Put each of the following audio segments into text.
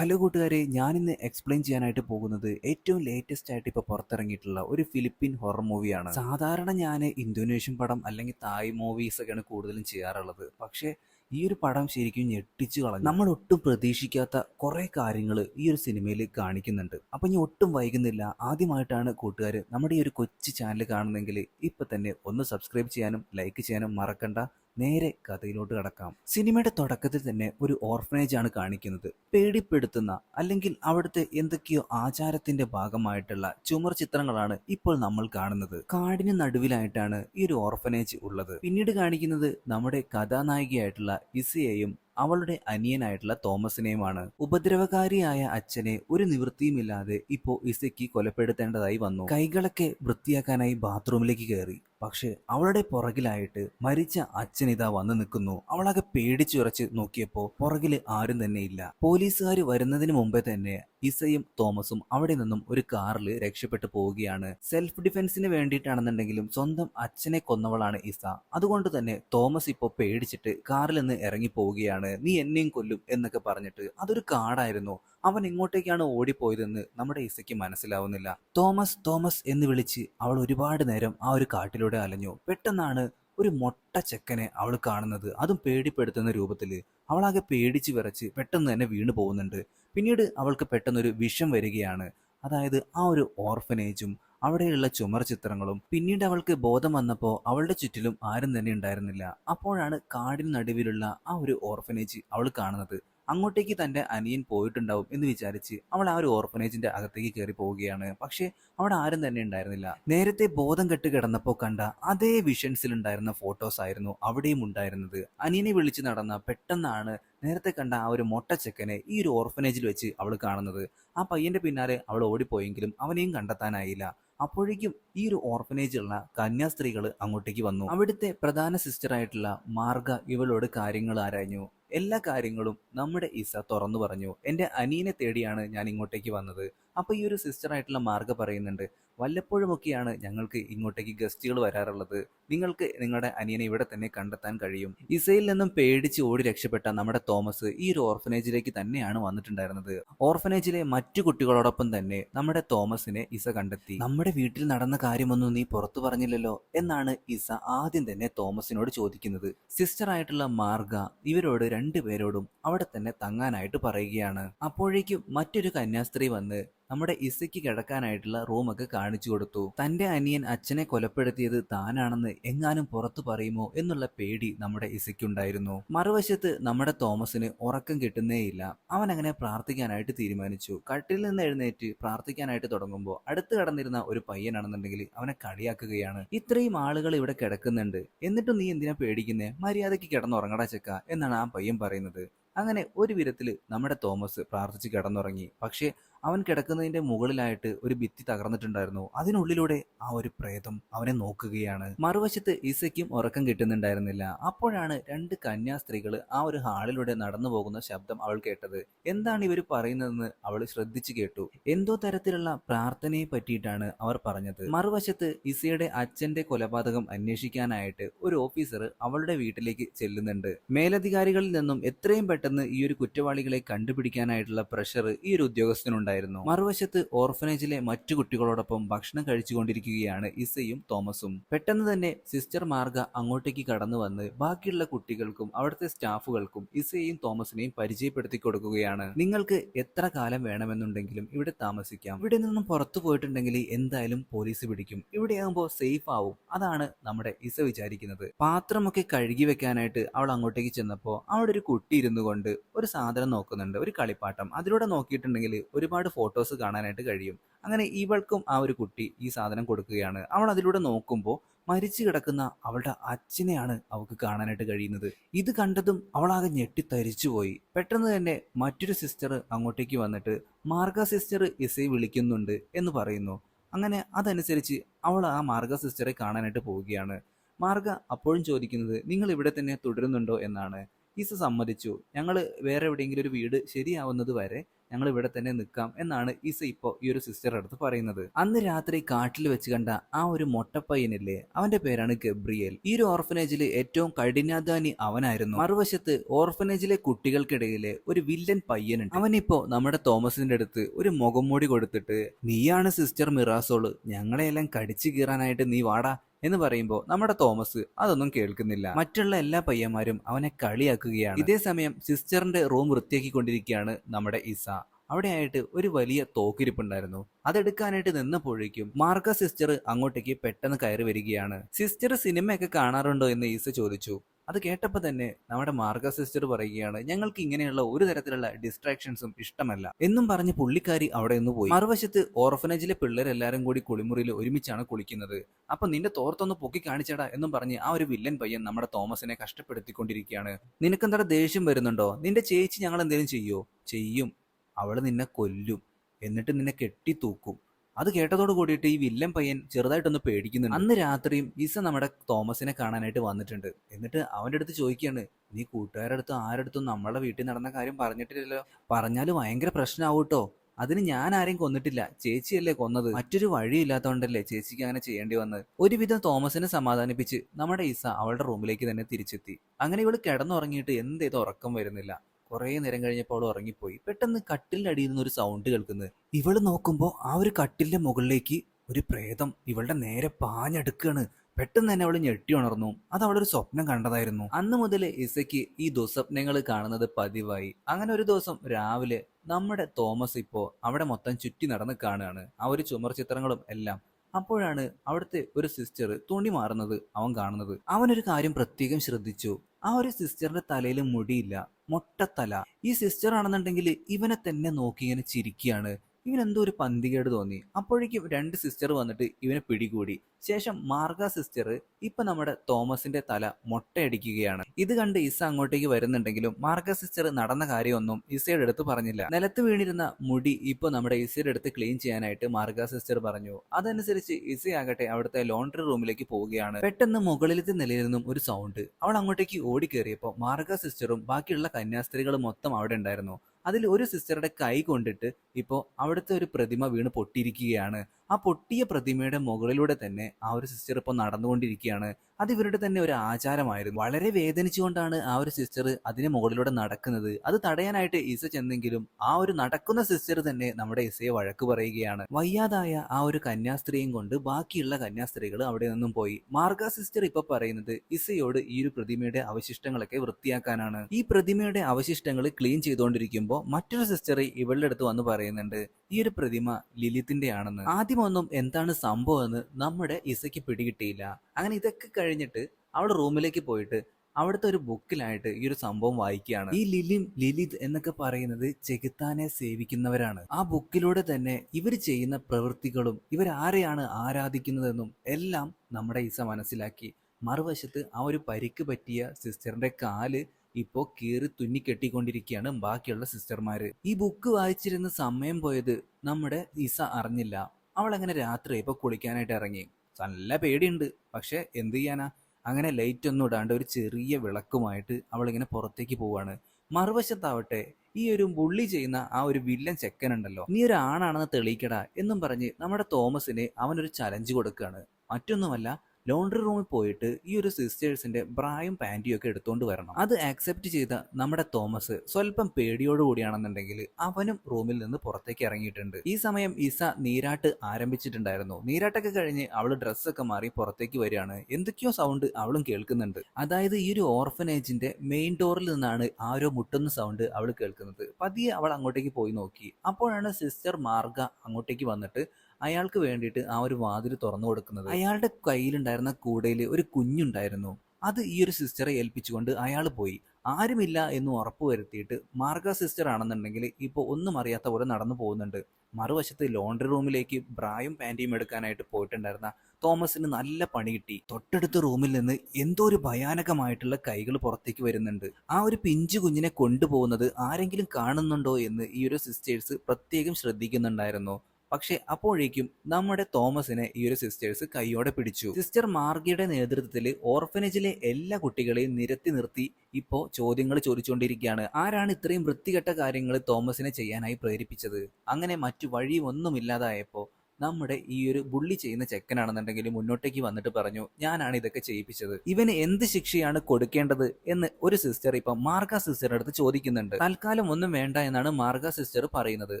Hello കൂട്ടുകാരെ ഞാനിന്ന് explain ചെയ്യാനായിട്ട് പോകുന്നത് ഏറ്റവും ലേറ്റസ്റ്റ് ആയിട്ട് ഇപ്പോൾ പുറത്തിറങ്ങിയിട്ടുള്ള ഒരു ഫിലിപ്പീൻ ഹൊറർ മൂവിയാണ് സാധാരണ ഞാൻ ഇന്തോനേഷ്യൻ പടം അല്ലെങ്കിൽ തായ് മൂവീസ് ഒക്കെയാണ് കൂടുതലും ചെയ്യാറുള്ളത്. പക്ഷേ ഈ ഒരു പടം ശരിക്കും ഞെട്ടിച്ചു കളഞ്ഞു. നമ്മൾ ഒട്ടും പ്രതീക്ഷിക്കാത്ത കുറേ കാര്യങ്ങൾ ഈ ഒരു സിനിമയിൽ കാണിക്കുന്നുണ്ട്. അപ്പം ഇനി ഒട്ടും വൈകുന്നില്ല. ആദ്യമായിട്ടാണ് കൂട്ടുകാർ നമ്മുടെ ഈ ഒരു കൊച്ചു ചാനൽ കാണുന്നെങ്കിൽ ഇപ്പം തന്നെ ഒന്ന് സബ്സ്ക്രൈബ് ചെയ്യാനും ലൈക്ക് ചെയ്യാനും മറക്കണ്ട. നേരെ കഥയിലോട്ട് കടക്കാം. സിനിമയുടെ തുടക്കത്തിൽ തന്നെ ഒരു ഓർഫനേജ് ആണ് കാണിക്കുന്നത്. പേടിപ്പെടുത്തുന്ന അല്ലെങ്കിൽ അവിടുത്തെ എന്തൊക്കെയോ ആചാരത്തിന്റെ ഭാഗമായിട്ടുള്ള ചുമർ ചിത്രങ്ങളാണ് ഇപ്പോൾ നമ്മൾ കാണുന്നത്. കാടിന് നടുവിലായിട്ടാണ് ഈ ഒരു ഓർഫനേജ് ഉള്ളത്. പിന്നീട് കാണിക്കുന്നത് നമ്മുടെ കഥാനായികയായിട്ടുള്ള ഇസിയെയും അവളുടെ അനിയനായിട്ടുള്ള തോമസിനെയുമാണ്. ഉപദ്രവകാരിയായ അച്ഛനെ ഒരു നിവൃത്തിയുമില്ലാതെ ഇപ്പോ ഇസയ്ക്ക് കൊലപ്പെടുത്തേണ്ടതായി വന്നു. കൈകളൊക്കെ വൃത്തിയാക്കാനായി ബാത്റൂമിലേക്ക് കയറി. പക്ഷെ അവളുടെ പുറകിലായിട്ട് മരിച്ച അച്ഛനിതാ വന്നു നിൽക്കുന്നു. അവളാകെ പേടിച്ചുറച്ച് നോക്കിയപ്പോ പുറകിൽ ആരും തന്നെ ഇല്ല. പോലീസുകാർ വരുന്നതിന് മുമ്പേ തന്നെ ഇസയും തോമസും അവിടെ നിന്നും ഒരു കാറിൽ രക്ഷപ്പെട്ടു പോവുകയാണ്. സെൽഫ് ഡിഫൻസിന് വേണ്ടിയിട്ടാണെന്നുണ്ടെങ്കിലും സ്വന്തം അച്ഛനെ കൊന്നവളാണ് ഇസ. അതുകൊണ്ട് തന്നെ തോമസ് ഇപ്പോൾ പേടിച്ചിട്ട് കാറിൽ നിന്ന് ഇറങ്ങി പോവുകയാണ്. നീ എന്നെയും കൊല്ലും എന്നൊക്കെ പറഞ്ഞിട്ട് അതൊരു കാടായിരുന്നു. അവൻ എങ്ങോട്ടേക്കാണ് ഓടിപ്പോയതെന്ന് നമ്മുടെ ഇസയ്ക്ക് മനസ്സിലാവുന്നില്ല. തോമസ് തോമസ് എന്ന് വിളിച്ച് അവൾ ഒരുപാട് നേരം ആ ഒരു കാട്ടിലൂടെ അലഞ്ഞു. പെട്ടെന്നാണ് ഒരു മൊട്ട ചെക്കനെ അവൾ കാണുന്നത്. അതും പേടിപ്പെടുത്തുന്ന രൂപത്തിൽ അവളാകെ പേടിച്ച് വിറച്ച് പെട്ടെന്ന് തന്നെ വീണു പോകുന്നുണ്ട്. പിന്നീട് അവൾക്ക് പെട്ടെന്നൊരു വിഷം വരികയാണ്. അതായത് ആ ഒരു ഓർഫനേജും അവിടെയുള്ള ചുമർ ചിത്രങ്ങളും. പിന്നീട് അവൾക്ക് ബോധം വന്നപ്പോൾ അവളുടെ ചുറ്റിലും ആരും തന്നെ ഉണ്ടായിരുന്നില്ല. അപ്പോഴാണ് കാടിന് നടുവിലുള്ള ആ ഒരു ഓർഫനേജ് അവൾ കാണുന്നത്. അങ്ങോട്ടേക്ക് തന്റെ അനിയൻ പോയിട്ടുണ്ടാവും എന്ന് വിചാരിച്ച് അവൾ ആ ഒരു ഓർഫനേജിന്റെ അകത്തേക്ക് കയറി പോവുകയാണ്. പക്ഷേ അവിടെ ആരും തന്നെ ഉണ്ടായിരുന്നില്ല. നേരത്തെ ബോധം കെട്ട് കിടന്നപ്പോൾ കണ്ട അതേ വിഷൻസിൽ ഉണ്ടായിരുന്ന ഫോട്ടോസ് ആയിരുന്നു അവിടെയും ഉണ്ടായിരുന്നത്. അനിയനെ വിളിച്ച് നടന്ന പെട്ടെന്നാണ് നേരത്തെ കണ്ട ആ ഒരു മൊട്ടച്ചെക്കനെ ഈ ഒരു ഓർഫനേജിൽ വെച്ച് അവൾ കാണുന്നത്. ആ പയ്യന്റെ പിന്നാലെ അവൾ ഓടിപ്പോയെങ്കിലും അവനെയും കണ്ടെത്താനായില്ല. അപ്പോഴേക്കും ഈ ഒരു ഓർഫനേജുള്ള കന്യാസ്ത്രീകൾ അങ്ങോട്ടേക്ക് വന്നു. അവിടുത്തെ പ്രധാന സിസ്റ്ററായിട്ടുള്ള മാർഗ ഇവളോട് കാര്യങ്ങൾ ആരാഞ്ഞു. എല്ലാ കാര്യങ്ങളും നമ്മുടെ ഇസ തുറന്നു പറഞ്ഞു. എന്റെ അനിയനെ തേടിയാണ് ഞാൻ ഇങ്ങോട്ടേക്ക് വന്നത്. അപ്പോൾ ഈ ഒരു സിസ്റ്ററായിട്ടുള്ള മാർഗ പറയുന്നുണ്ട്. വല്ലപ്പോഴുമൊക്കെയാണ് ഞങ്ങൾക്ക് ഇങ്ങോട്ടേക്ക് ഗസ്റ്റുകൾ വരാറുള്ളത്. നിങ്ങൾക്ക് നിങ്ങളുടെ അനിയനെ ഇവിടെ തന്നെ കണ്ടെത്താൻ കഴിയും. ഇസയിൽ നിന്നും പേടിച്ച് ഓടി രക്ഷപ്പെട്ട നമ്മുടെ തോമസ് ഈ ഒരു ഓർഫനേജിലേക്ക് തന്നെയാണ് വന്നിട്ടുണ്ടായിരുന്നത്. ഓർഫനേജിലെ മറ്റു കുട്ടികളോടൊപ്പം തന്നെ നമ്മുടെ തോമസിനെ ഇസ കണ്ടെത്തി. നമ്മുടെ വീട്ടിൽ നടന്ന കാര്യമൊന്നും നീ പുറത്തു പറഞ്ഞില്ലല്ലോ എന്നാണ് ഇസ ആദ്യം തന്നെ തോമസിനോട് ചോദിക്കുന്നത്. സിസ്റ്ററായിട്ടുള്ള മാർഗ ഇവരോട് രണ്ടുപേരോടും അവിടെ തന്നെ തങ്ങാനായിട്ട് പറയുകയാണ്. അപ്പോഴേക്കും മറ്റൊരു കന്യാസ്ത്രീ വന്ന് നമ്മുടെ ഇസയ്ക്ക് കിടക്കാനായിട്ടുള്ള റൂമൊക്കെ കാണിച്ചു കൊടുത്തു. തന്റെ അനിയൻ അച്ഛനെ കൊലപ്പെടുത്തിയത് താനാണെന്ന് എങ്ങാനും പുറത്തു പറയുമോ എന്നുള്ള പേടി നമ്മുടെ ഇസയ്ക്കുണ്ടായിരുന്നു. മറുവശത്ത് നമ്മുടെ തോമസിന് ഉറക്കം കിട്ടുന്നേയില്ല. അവൻ അങ്ങനെ പ്രാർത്ഥിക്കാനായിട്ട് തീരുമാനിച്ചു. കട്ടിൽ നിന്ന് എഴുന്നേറ്റ് പ്രാർത്ഥിക്കാനായിട്ട് തുടങ്ങുമ്പോൾ അടുത്ത് കടന്നിരുന്ന ഒരു പയ്യനാണെന്നുണ്ടെങ്കിൽ അവനെ കളിയാക്കുകയാണ്. ഇത്രയും ആളുകൾ ഇവിടെ കിടക്കുന്നുണ്ട്. എന്നിട്ടും നീ എന്തിനാ പേടിക്കുന്നേ? മര്യാദയ്ക്ക് കിടന്നുറങ്ങടാ ചെക്ക എന്നാണ് ആ പയ്യൻ പറയുന്നത്. അങ്ങനെ ഒരു വിധത്തിൽ നമ്മുടെ തോമസ് പ്രാർത്ഥിച്ച് കിടന്നുറങ്ങി. പക്ഷേ അവൻ കിടക്കുന്നതിന്റെ മുകളിലായിട്ട് ഒരു ഭിത്തി തകർന്നിട്ടുണ്ടായിരുന്നു. അതിനുള്ളിലൂടെ ആ ഒരു പ്രേതം അവനെ നോക്കുകയാണ്. മറുവശത്ത് ഈസയ്ക്കും ഉറക്കം കിട്ടുന്നുണ്ടായിരുന്നില്ല. അപ്പോഴാണ് രണ്ട് കന്യാസ്ത്രീകൾ ആ ഒരു ഹാളിലൂടെ നടന്നു പോകുന്ന ശബ്ദം അവൾ കേട്ടത്. എന്താണ് ഇവർ പറയുന്നതെന്ന് അവൾ ശ്രദ്ധിച്ചു കേട്ടു. എന്തോ തരത്തിലുള്ള പ്രാർത്ഥനയെ പറ്റിയിട്ടാണ് അവർ പറഞ്ഞത്. മറുവശത്ത് ഇസയുടെ അച്ഛന്റെ കൊലപാതകം അന്വേഷിക്കാനായിട്ട് ഒരു ഓഫീസർ അവളുടെ വീട്ടിലേക്ക് ചെല്ലുന്നുണ്ട്. മേലധികാരികളിൽ നിന്നും എത്രയും പെട്ടെന്ന് ഈ ഒരു കുറ്റവാളികളെ കണ്ടുപിടിക്കാനായിട്ടുള്ള പ്രഷർ ഈ ഒരു ഉദ്യോഗസ്ഥനുണ്ട് ഉണ്ടായിരുന്നു. മറുവശത്ത് ഓർഫനേജിലെ മറ്റു കുട്ടികളോടൊപ്പം ഭക്ഷണം കഴിച്ചുകൊണ്ടിരിക്കുകയാണ് ഇസയും തോമസും. പെട്ടെന്ന് തന്നെ സിസ്റ്റർ മാർഗ അങ്ങോട്ടേക്ക് കടന്നു വന്ന് ബാക്കിയുള്ള കുട്ടികൾക്കും അവിടുത്തെ സ്റ്റാഫുകൾക്കും ഇസയെയും തോമസിനെയും പരിചയപ്പെടുത്തി കൊടുക്കുകയാണ്. നിങ്ങൾക്ക് എത്ര കാലം വേണമെന്നുണ്ടെങ്കിലും ഇവിടെ താമസിക്കാം. ഇവിടെ നിന്നും പുറത്തു പോയിട്ടുണ്ടെങ്കിൽ എന്തായാലും പോലീസ് പിടിക്കും. ഇവിടെ ആകുമ്പോൾ സേഫ് ആവും. അതാണ് നമ്മുടെ ഇസ വിചാരിക്കുന്നത്. പാത്രമൊക്കെ കഴുകി വെക്കാനായിട്ട് അവൾ അങ്ങോട്ടേക്ക് ചെന്നപ്പോൾ അവിടെ ഒരു കുട്ടി ഇരുന്നു കൊണ്ട് ഒരു സാധനം നോക്കുന്നുണ്ട്. ഒരു കളിപ്പാട്ടം. അതിലൂടെ നോക്കിയിട്ടുണ്ടെങ്കിൽ ഒരുപാട് ഫോട്ടോസ് കാണാനായിട്ട് കഴിയും. അങ്ങനെ ഇവൾക്കും ആ ഒരു കുട്ടി ഈ സാധനം കൊടുക്കുകയാണ്. അവൾ അതിലൂടെ നോക്കുമ്പോൾ മരിച്ചു കിടക്കുന്ന അവളുടെ അച്ഛനെയാണ് അവൾക്ക് കാണാനായിട്ട് കഴിയുന്നത്. ഇത് കണ്ടതും അവളാകെ ഞെട്ടിത്തരിച്ചുപോയി പെട്ടെന്ന് തന്നെ മറ്റൊരു സിസ്റ്റർ അങ്ങോട്ടേക്ക് വന്നിട്ട് മാർഗ സിസ്റ്റർ ഇസയെ വിളിക്കുന്നുണ്ട് എന്ന് പറയുന്നു. അങ്ങനെ അതനുസരിച്ച് അവൾ ആ മാർഗ സിസ്റ്ററെ കാണാനായിട്ട് പോവുകയാണ്. മാർഗ അപ്പോഴും ചോദിക്കുന്നത് നിങ്ങൾ ഇവിടെ തന്നെ തുടരുന്നുണ്ടോ? എന്നാണ്. ഇസ സമ്മതിച്ചു. ഞങ്ങൾ വേറെ എവിടെയെങ്കിലും ഒരു വീട് ശരിയാവുന്നത് വരെ ഞങ്ങൾ ഇവിടെ തന്നെ നിൽക്കാം എന്നാണ് ഇസ ഇപ്പോൾ ഈ ഒരു സിസ്റ്റർ അടുത്ത് പറയുന്നത്. അന്ന് രാത്രി കാട്ടിൽ വെച്ച് കണ്ട ആ ഒരു മൊട്ടപ്പയ്യനില്ലേ? അവന്റെ പേരാണ് ഗബ്രിയേൽ. ഈ ഒരു ഓർഫനേജിൽ ഏറ്റവും കഠിനാധ്വാനി അവനായിരുന്നു. മറുവശത്ത് ഓർഫനേജിലെ കുട്ടികൾക്കിടയിലെ ഒരു വില്ലൻ പയ്യനുണ്ട്. അവനിപ്പോ നമ്മുടെ തോമസിന്റെ അടുത്ത് ഒരു മുഖംമൂടി കൊടുത്തിട്ട് നീയാണ് സിസ്റ്റർ മിറാസോൾ. ഞങ്ങളെയെല്ലാം കടിച്ചു കീറാനായിട്ട് നീ വാടാ. എന്ന് പറയുമ്പോൾ നമ്മുടെ തോമസ് അതൊന്നും കേൾക്കുന്നില്ല. മറ്റുള്ള എല്ലാ പയ്യന്മാരും അവനെ കളിയാക്കുകയാണ്. ഇതേ സമയം സിസ്റ്ററിന്റെ റൂം വൃത്തിയാക്കിക്കൊണ്ടിരിക്കുകയാണ് നമ്മുടെ ഇസ. അവിടെയായിട്ട് ഒരു വലിയ തോക്കിരിപ്പുണ്ടായിരുന്നു. അതെടുക്കാനായിട്ട് നിന്നപ്പോഴേക്കും മാർഗ സിസ്റ്റർ അങ്ങോട്ടേക്ക് പെട്ടെന്ന് കയറി വരികയാണ്. സിസ്റ്റർ സിനിമയൊക്കെ കാണാറുണ്ടോ എന്ന് ഈസ ചോദിച്ചു. അത് കേട്ടപ്പോൾ തന്നെ നമ്മുടെ മാർഗ സിസ്റ്റർ പറയുകയാണ് ഞങ്ങൾക്ക് ഇങ്ങനെയുള്ള ഒരു തരത്തിലുള്ള ഡിസ്ട്രാക്ഷൻസും ഇഷ്ടമല്ല. എന്നും പറഞ്ഞ് പുള്ളിക്കാരി അവിടെ നിന്ന് പോയി. മറുവശത്ത് ഓർഫനേജിലെ പിള്ളേരെല്ലാരും കൂടി കുളിമുറിയിൽ ഒരുമിച്ചാണ് കുളിക്കുന്നത്. അപ്പൊ നിന്റെ തോർത്തൊന്ന് പൊക്കി കാണിച്ചടാ എന്നും പറഞ്ഞ് ആ ഒരു വില്ലൻ പയ്യൻ നമ്മുടെ തോമസിനെ കഷ്ടപ്പെടുത്തിക്കൊണ്ടിരിക്കുകയാണ്. നിനക്കെന്താ ദേഷ്യം വരുന്നുണ്ടോ? നിന്റെ ചേച്ചി ഞങ്ങൾ എന്തെങ്കിലും ചെയ്യോ? ചെയ്യും. അവൾ നിന്നെ കൊല്ലും. എന്നിട്ട് നിന്നെ കെട്ടി തൂക്കും അത് കേട്ടതോട് കൂടിയിട്ട് ഈ വില്ലൻ പയ്യൻ ചെറുതായിട്ടൊന്ന് പേടിക്കുന്നുണ്ട്. അന്ന് രാത്രിയും ഇസ നമ്മുടെ തോമസിനെ കാണാനായിട്ട് വന്നിട്ടുണ്ട്. എന്നിട്ട് അവന്റെ അടുത്ത് ചോദിക്കുകയാണ് നീ കൂട്ടുകാരുടെ അടുത്തും ആരടുത്തും നമ്മളെ വീട്ടിൽ നടന്ന കാര്യം പറഞ്ഞിട്ടില്ലല്ലോ? പറഞ്ഞാൽ ഭയങ്കര പ്രശ്നമാവൂട്ടോ? അതിന് ഞാൻ ആരെയും കൊന്നിട്ടില്ല. ചേച്ചിയല്ലേ കൊന്നത്. മറ്റൊരു വഴിയില്ലാത്തതുകൊണ്ടല്ലേ ചേച്ചിക്ക് അങ്ങനെ ചെയ്യേണ്ടി വന്നത്. ഒരുവിധം തോമസിനെ സമാധാനിപ്പിച്ച് നമ്മുടെ ഈസ അവളുടെ റൂമിലേക്ക് തന്നെ തിരിച്ചെത്തി. അങ്ങനെ ഇവൾ കിടന്നുറങ്ങിയിട്ട് എന്തേത് ഉറക്കം വരുന്നില്ല. കുറേ നേരം കഴിഞ്ഞപ്പോൾ അവൾ ഉറങ്ങിപ്പോയി. പെട്ടെന്ന് കട്ടിലിന്റെ അടിയിൽ നിന്ന് ഒരു സൗണ്ട് കേൾക്കുന്നത് ഇവൾ നോക്കുമ്പോൾ ആ ഒരു കട്ടിലിന്റെ മുകളിലേക്ക് ഒരു പ്രേതം ഇവളുടെ നേരെ പാഞ്ഞെടുക്കുകയാണ് പെട്ടെന്ന് തന്നെ അവൾ ഞെട്ടി ഉണർന്നു. അത് അവളൊരു സ്വപ്നം കണ്ടതായിരുന്നു. അന്ന് മുതൽ ഇസയ്ക്ക് ഈ ദുസ്വപ്നങ്ങൾ കാണുന്നത് പതിവായി. അങ്ങനെ ഒരു ദിവസം രാവിലെ നമ്മുടെ തോമസ് ഇപ്പോ അവിടെ മൊത്തം ചുറ്റി നടന്ന് കാണുകയാണ്. ആ ഒരു ചുമർ ചിത്രങ്ങളും എല്ലാം. അപ്പോഴാണ് അവിടുത്തെ ഒരു സിസ്റ്റർ തുണി മാറുന്നത് അവൻ കാണുന്നത്. അവനൊരു കാര്യം പ്രത്യേകം ശ്രദ്ധിച്ചു. ആ ഒരു സിസ്റ്ററിന്റെ തലയിൽ മുടിയില്ല. മൊട്ടത്തല. ഈ സിസ്റ്റർ ആണെന്നുണ്ടെങ്കിൽ ഇവനെ തന്നെ നോക്കി ഇങ്ങനെ ചിരിക്കുകയാണ്. ഇവനെന്തോ ഒരു പന്തികേട് തോന്നി. അപ്പോഴേക്കും രണ്ട് സിസ്റ്റർ വന്നിട്ട് ഇവനെ പിടികൂടി. ശേഷം മാർഗ സിസ്റ്റർ ഇപ്പൊ നമ്മുടെ തോമസിന്റെ തല മൊട്ടയടിക്കുകയാണ്. ഇത് കണ്ട് ഇസ അങ്ങോട്ടേക്ക് വരുന്നുണ്ടെങ്കിലും മാർഗ സിസ്റ്റർ നടന്ന കാര്യമൊന്നും ഇസയുടെ അടുത്ത് പറഞ്ഞില്ല. നിലത്ത് വീണിരുന്ന മുടി ഇപ്പൊ നമ്മുടെ ഇസയുടെ അടുത്ത് ക്ലീൻ ചെയ്യാനായിട്ട് മാർഗ സിസ്റ്റർ പറഞ്ഞു. അതനുസരിച്ച് ഇസയാകട്ടെ അവിടുത്തെ ലോണ്ടറി റൂമിലേക്ക് പോവുകയാണ്. പെട്ടെന്ന് മുകളിലത്തെ നിലയിൽ നിന്നും ഒരു സൗണ്ട് അവൾ അങ്ങോട്ടേക്ക് ഓടിക്കേറിയപ്പോൾ മാർഗ സിസ്റ്ററും ബാക്കിയുള്ള കന്യാസ്ത്രീകളും മൊത്തം അവിടെ ഉണ്ടായിരുന്നു. അതിൽ ഒരു സിസ്റ്ററുടെ കൈ കൊണ്ടിട്ട് ഇപ്പോൾ അവിടുത്തെ ഒരു പ്രതിമ വീണ് പൊട്ടിയിരിക്കുകയാണ്. ആ പൊട്ടിയ പ്രതിമയുടെ മുകളിലൂടെ തന്നെ ആ ഒരു സിസ്റ്റർ ഇപ്പോൾ നടന്നുകൊണ്ടിരിക്കുകയാണ്. അത് ഇവരുടെ തന്നെ ഒരു ആചാരമായിരുന്നു. വളരെ വേദനിച്ചുകൊണ്ടാണ് ആ ഒരു സിസ്റ്റർ അതിന് മുകളിലൂടെ നടക്കുന്നത്. അത് തടയാനായിട്ട് ഇസ ചെന്നെങ്കിലും ആ ഒരു നടക്കുന്ന സിസ്റ്റർ തന്നെ നമ്മുടെ ഇസയെ വഴക്ക് പറയുകയാണ്. വയ്യാതായ ആ ഒരു കന്യാസ്ത്രീയും കൊണ്ട് ബാക്കിയുള്ള കന്യാസ്ത്രീകൾ അവിടെ നിന്നും പോയി. മാർഗ സിസ്റ്റർ ഇപ്പൊ പറയുന്നത് ഇസയോട് ഈ ഒരു പ്രതിമയുടെ അവശിഷ്ടങ്ങളൊക്കെ വൃത്തിയാക്കാനാണ്. ഈ പ്രതിമയുടെ അവശിഷ്ടങ്ങൾ ക്ലീൻ ചെയ്തുകൊണ്ടിരിക്കുമ്പോൾ മറ്റൊരു സിസ്റ്റർ ഇവളുടെ അടുത്ത് വന്ന് പറയുന്നുണ്ട് ഈ ഒരു പ്രതിമ ലിലിത്തിന്റെ ആണെന്ന്. ആദ്യമൊന്നും എന്താണ് സംഭവം എന്ന് നമ്മുടെ ഇസയ്ക്ക് പിടികിട്ടിയില്ല. അങ്ങനെ ഇതൊക്കെ കഴിഞ്ഞിട്ട് അവൾ റൂമിലേക്ക് പോയിട്ട് അവിടുത്തെ ഒരു ബുക്കിലായിട്ട് ഈ ഒരു സംഭവം വായിക്കുകയാണ്. ഈ ലിലിം ലിലിത് എന്നൊക്കെ പറയുന്നത് ചെകുത്താനെ സേവിക്കുന്നവരാണ്. ആ ബുക്കിലൂടെ തന്നെ ഇവർ ചെയ്യുന്ന പ്രവൃത്തികളും ഇവർ ആരെയാണ് ആരാധിക്കുന്നതെന്നും എല്ലാം നമ്മുടെ ഈസ മനസ്സിലാക്കി. മറുവശത്ത് ആ ഒരു പരിക്ക് പറ്റിയ സിസ്റ്ററിന്റെ കാൽ ഇപ്പോൾ കീറി തുന്നി കെട്ടിക്കൊണ്ടിരിക്കുകയാണ് ബാക്കിയുള്ള സിസ്റ്റർമാര്. ഈ ബുക്ക് വായിച്ചിരുന്ന സമയം പോയത് നമ്മുടെ ഇസ അറിഞ്ഞില്ല. അവൾ അങ്ങനെ രാത്രി ഇപ്പൊ കുളിക്കാനായിട്ട് ഇറങ്ങി. നല്ല പേടിയുണ്ട്. പക്ഷെ എന്ത് ചെയ്യാനാ? അങ്ങനെ ലൈറ്റ് ഒന്നും ഇടാണ്ട് ഒരു ചെറിയ വിളക്കുമായിട്ട് അവൾ ഇങ്ങനെ പുറത്തേക്ക് പോവാണ്. മറുവശത്താവട്ടെ ഈ ഒരു ബുള്ളി ചെയ്യുന്ന ആ ഒരു വില്ലൻ ചെക്കൻ ഉണ്ടല്ലോ നീ ഒരു ആണാണെന്ന് തെളിയിക്കടാ എന്നും പറഞ്ഞ് നമ്മുടെ തോമസിനെ അവനൊരു ചലഞ്ച് കൊടുക്കുകയാണ്. മറ്റൊന്നുമല്ല ലോണ്ടറി റൂമിൽ പോയിട്ട് ഈ ഒരു സിസ്റ്റേഴ്സിന്റെ ബ്രായും പാന്റിയും ഒക്കെ എടുത്തുകൊണ്ട് വരണം. അത് ആക്സെപ്റ്റ് ചെയ്ത നമ്മുടെ തോമസ് സ്വല്പം പേടിയോടുകൂടിയാണെന്നുണ്ടെങ്കിൽ അവനും റൂമിൽ നിന്ന് പുറത്തേക്ക് ഇറങ്ങിയിട്ടുണ്ട്. ഈ സമയം ഈസ നീരാട്ട് ആരംഭിച്ചിട്ടുണ്ടായിരുന്നു. നീരാട്ടൊക്കെ കഴിഞ്ഞ് അവൾ ഡ്രസ്സൊക്കെ മാറി പുറത്തേക്ക് വരികയാണ്. എന്തൊക്കെയോ സൗണ്ട് അവളും കേൾക്കുന്നുണ്ട്. അതായത് ഈ ഒരു ഓർഫനേജിന്റെ മെയിൻ ഡോറിൽ നിന്നാണ് ആരോ മുട്ടുന്ന സൗണ്ട് അവൾ കേൾക്കുന്നത്. പതിയെ അവൾ അങ്ങോട്ടേക്ക് പോയി നോക്കി. അപ്പോഴാണ് സിസ്റ്റർ മാർഗ അങ്ങോട്ടേക്ക് വന്നിട്ട് അയാൾക്ക് വേണ്ടിയിട്ട് ആ ഒരു വാതിൽ തുറന്നു കൊടുക്കുന്നത് അയാളുടെ കയ്യിലുണ്ടായിരുന്ന കൂടയിൽ ഒരു കുഞ്ഞുണ്ടായിരുന്നു. അത് ഈ ഒരു സിസ്റ്ററെ ഏൽപ്പിച്ചുകൊണ്ട് അയാൾ പോയി. ആരുമില്ല എന്ന് ഉറപ്പ് വരുത്തിയിട്ട് മാർഗ സിസ്റ്റർ ആണെന്നുണ്ടെങ്കിൽ ഇപ്പോൾ ഒന്നും അറിയാത്ത പോലെ നടന്നു പോകുന്നുണ്ട്. മറുവശത്ത് ലോണ്ടറി റൂമിലേക്ക് ബ്രായും പാന്റിയും എടുക്കാനായിട്ട് പോയിട്ടുണ്ടായിരുന്ന തോമസിന് നല്ല പണി കിട്ടി. തൊട്ടടുത്ത റൂമിൽ നിന്ന് എന്തോ ഒരു ഭയാനകമായിട്ടുള്ള കൈകൾ പുറത്തേക്ക് വരുന്നുണ്ട്. ആ ഒരു പിഞ്ചു കുഞ്ഞിനെ കൊണ്ടുപോകുന്നത് ആരെങ്കിലും കാണുന്നുണ്ടോ എന്ന് ഈ ഒരു സിസ്റ്റേഴ്സ് പ്രത്യേകം ശ്രദ്ധിക്കുന്നുണ്ടായിരുന്നു. പക്ഷെ അപ്പോഴേക്കും നമ്മുടെ തോമസിനെ ഈ ഒരു സിസ്റ്റേഴ്സ് കൈയോടെ പിടിച്ചു. സിസ്റ്റർ മാർഗിയുടെ നേതൃത്വത്തിൽ ഓർഫനേജിലെ എല്ലാ കുട്ടികളെയും നിരത്തി നിർത്തി ഇപ്പോ ചോദ്യങ്ങൾ ചോദിച്ചുകൊണ്ടിരിക്കുകയാണ്. ആരാണ് ഇത്രയും വൃത്തികെട്ട കാര്യങ്ങൾ തോമസിനെ ചെയ്യാനായി പ്രേരിപ്പിച്ചത്? അങ്ങനെ മറ്റു വഴിയൊന്നുമില്ലാതായപ്പോ നമ്മുടെ ഈ ഒരു ബുള്ളി ചെയ്യുന്ന ചെക്കനാണെന്നുണ്ടെങ്കിൽ മുന്നോട്ടേക്ക് വന്നിട്ട് പറഞ്ഞു ഞാനാണ് ഇതൊക്കെ ചെയ്യിപ്പിച്ചത്. ഇവന് എന്ത് ശിക്ഷയാണ് കൊടുക്കേണ്ടത്? എന്ന് ഒരു സിസ്റ്റർ ഇപ്പൊ മാർഗ സിസ്റ്ററിന്റെ അടുത്ത് ചോദിക്കുന്നുണ്ട്. തൽക്കാലം ഒന്നും വേണ്ട എന്നാണ് മാർഗ സിസ്റ്റർ പറയുന്നത്.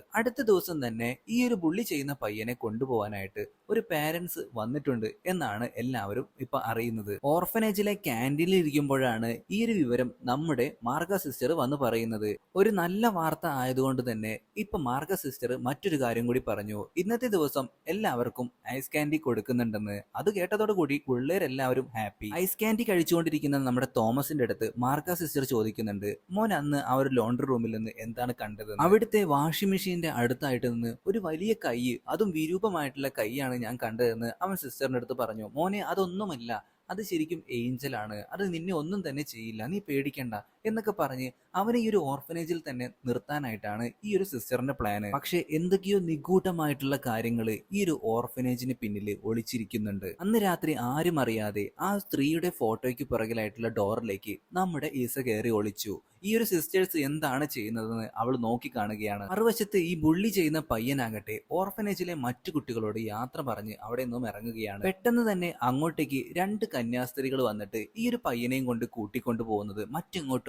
അടുത്ത ദിവസം തന്നെ ഈ ഒരു ബുള്ളി ചെയ്യുന്ന പയ്യനെ കൊണ്ടുപോകാനായിട്ട് ഒരു പാരന്റ്സ് വന്നിട്ടുണ്ട് എന്നാണ് എല്ലാവരും ഇപ്പൊ അറിയുന്നത്. ഓർഫനേജിലെ ക്യാന്റീനിൽ ഇരിക്കുമ്പോഴാണ് ഈ ഒരു വിവരം നമ്മുടെ മാർഗ സിസ്റ്റർ വന്ന് പറയുന്നത്. ഒരു നല്ല വാർത്ത ആയതുകൊണ്ട് തന്നെ ഇപ്പൊ മാർഗ സിസ്റ്റർ മറ്റൊരു കാര്യം കൂടി പറഞ്ഞു. ഇന്നത്തെ ദിവസം എല്ലാവർക്കും ഐസ് കാൻഡി കൊടുക്കുന്നുണ്ടെന്ന് അത് കേട്ടതോടുകൂടി പിള്ളേരെല്ലാവരും ഹാപ്പി. ഐസ് കാൻഡി കഴിച്ചുകൊണ്ടിരിക്കുന്ന നമ്മുടെ തോമസിന്റെ അടുത്ത് മാർക്ക സിസ്റ്റർ ചോദിക്കുന്നുണ്ട് മോൻ അന്ന് ആ ഒരു ലോണ്ടറി റൂമിൽ നിന്ന് എന്താണ് കണ്ടത്? അവിടുത്തെ വാഷിംഗ് മെഷീന്റെ അടുത്തായിട്ട് നിന്ന് ഒരു വലിയ കൈ അതും വിരൂപമായിട്ടുള്ള കൈയാണ് ഞാൻ കണ്ടതെന്ന് അവൻ സിസ്റ്ററിന്റെ അടുത്ത് പറഞ്ഞു. മോനെ അതൊന്നുമല്ല. അത് ശരിക്കും ഏഞ്ചലാണ് അത് നിന്നെ ഒന്നും തന്നെ ചെയ്യില്ല. നീ പേടിക്കണ്ട. എന്നൊക്കെ പറഞ്ഞ് അവനെ ഈ ഒരു ഓർഫനേജിൽ തന്നെ നിർത്താനായിട്ടാണ് ഈ ഒരു സിസ്റ്ററിന്റെ പ്ലാന് പക്ഷെ എന്തൊക്കെയോ നിഗൂഢമായിട്ടുള്ള കാര്യങ്ങൾ ഈ ഒരു ഓർഫനേജിന് പിന്നിൽ ഒളിച്ചിരിക്കുന്നുണ്ട്. അന്ന് രാത്രി ആരും അറിയാതെ ആ സ്ത്രീയുടെ ഫോട്ടോയ്ക്ക് പുറകിലായിട്ടുള്ള ഡോറിലേക്ക് നമ്മുടെ ഈസ കയറി ഒളിച്ചു. ഈ ഒരു സിസ്റ്റേഴ്സ് എന്താണ് ചെയ്യുന്നതെന്ന് അവൾ നോക്കി കാണുകയാണ് മറുവശത്ത് ഈ ബുള്ളി ചെയ്യുന്ന പയ്യനാകട്ടെ ഓർഫനേജിലെ മറ്റു കുട്ടികളോട് യാത്ര പറഞ്ഞ് അവിടെ നിന്നും ഇറങ്ങുകയാണ്. പെട്ടെന്ന് തന്നെ അങ്ങോട്ടേക്ക് രണ്ട് കന്യാസ്ത്രീകൾ വന്നിട്ട് ഈ ഒരു പയ്യനെയും കൊണ്ട് കൂട്ടിക്കൊണ്ടു പോകുന്നത്